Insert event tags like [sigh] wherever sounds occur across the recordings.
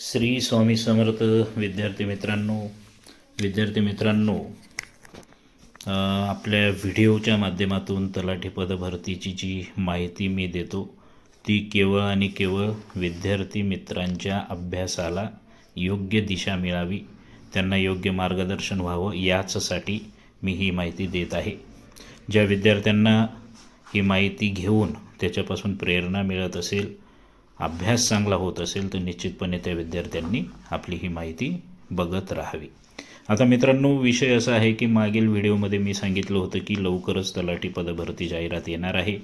श्री स्वामी समर्थ विद्यार्थी मित्रांनो विद्यार्थी मित्रांनो आपल्या व्हिडिओच्या माध्यमातून तलाठी पदभरतीची जी माहिती मी देतो ती केवळ आणि केवळ विद्यार्थी मित्रांच्या अभ्यासाला योग्य दिशा मिळावी त्यांना योग्य मार्गदर्शन व्हावं याचसाठी मी ही माहिती देत आहे. ज्या विद्यार्थ्यांना ही माहिती घेऊन त्याच्यापासून प्रेरणा मिळत असेल अभ्यास चांगला होत असेल तर निश्चितपणे त्या विद्यार्थ्यांनी आपली ही माहिती बघत राहावी. आता मित्रांनो विषय असा आहे की मागील व्हिडिओमध्ये मी सांगितलं होतं की लवकरच तलाठी पदभरती जाहिरात येणार आहे.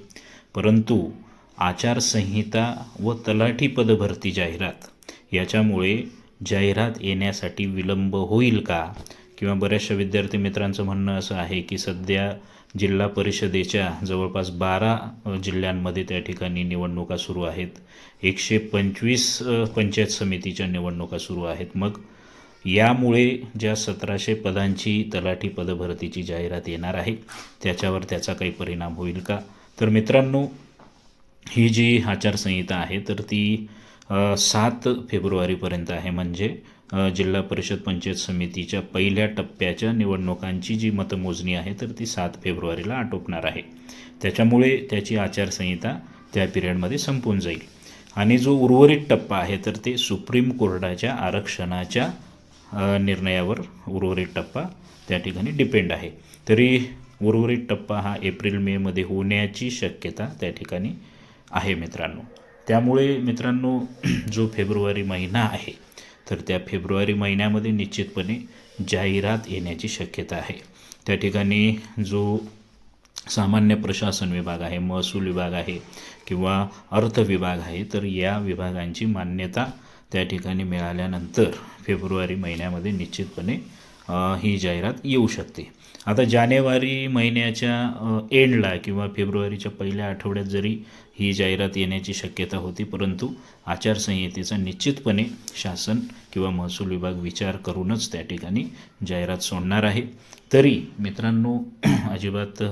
परंतु आचारसंहिता व तलाठी पदभरती जाहिरात याच्यामुळे जाहिरात येण्यासाठी विलंब होईल का? किंवा बऱ्याचशा विद्यार्थी मित्रांचं म्हणणं असं आहे की सध्या जिल्हा परिषदेच्या जवळपास बारा जिल्ह्यांमध्ये त्या ठिकाणी निवडणुका सुरू आहेत. एकशे पंचवीस पंचायत समितीच्या निवडणुका सुरू आहेत. मग यामुळे ज्या सतराशे पदांची तलाठी पदभरतीची जाहिरात येणार आहे त्याच्यावर त्याचा काही परिणाम होईल का? तर मित्रांनो ही जी आचारसंहिता आहे तर ती सात फेब्रुवारीपर्यंत आहे. म्हणजे जिल्हा परिषद पंचायत समितीच्या पहिल्या टप्प्याच्या निवडणुकांची जी मतमोजणी आहे तर ती सात फेब्रुवारीला आटोपणार आहे. त्याच्यामुळे त्याची आचारसंहिता त्या पिरियडमध्ये संपून जाईल. आणि जो उर्वरित टप्पा आहे तर ते सुप्रीम कोर्टाच्या आरक्षणाच्या निर्णयावर उर्वरित टप्पा त्या ठिकाणी डिपेंड आहे. तरी उर्वरित टप्पा हा एप्रिल मेमध्ये होण्याची शक्यता त्या ठिकाणी आहे मित्रांनो. त्यामुळे मित्रांनो [clears throat] जो फेब्रुवारी महिना आहे तर त्या फेब्रुवारी महिन्यामध्ये निश्चितपणे जाहिरात येण्याची शक्यता आहे. त्या ठिकाणी जो सामान्य प्रशासन विभाग आहे महसूल विभाग आहे किंवा अर्थ विभाग आहे तर या विभागांची मान्यता त्या ठिकाणी मिळाल्यानंतर फेब्रुवारी महिन्यामध्ये निश्चितपणे ही जाहिरात येऊ शकते. आता जानेवारी महिन्याच्या एंडला किंवा फेब्रुवारीच्या पहिल्या आठवड्यात जरी ही जाहिरात येण्याची शक्यता होती परंतु आचारसंहितेचा निश्चितपणे शासन किंवा महसूल विभाग विचार करूनच त्या ठिकाणी जाहिरात सोडणार आहे. तरी मित्रांनो [clears throat] अजिबात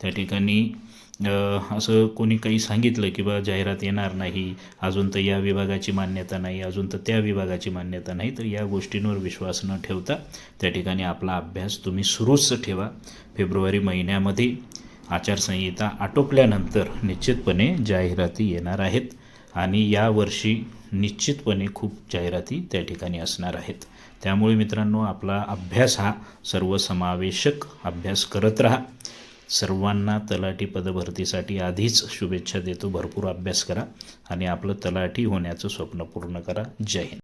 त्या ठिकाणी असं कोणी काही सांगितलं की बा जाहिरात येणार नाही अजून तर या विभागाची मान्यता नाही अजून तर त्या विभागाची मान्यता नाही तर या गोष्टींवर विश्वास न ठेवता त्या ठिकाणी आपला अभ्यास तुम्ही सुरूच ठेवा. फेब्रुवारी महिन्यामध्ये आचारसंहिता आटोपल्यानंतर निश्चितपणे जाहिराती येणार आहेत आणि यावर्षी निश्चितपणे खूप जाहिराती त्या ठिकाणी असणार आहेत. त्यामुळे मित्रांनो आपला अभ्यास हा सर्वसमावेशक अभ्यास करत राहा. सर्वांना तलाठी पदभरतीसाठी आधीच शुभेच्छा देतो. भरपूर अभ्यास करा आणि आपलं तलाठी होण्याचं स्वप्न पूर्ण करा. जय हिंद.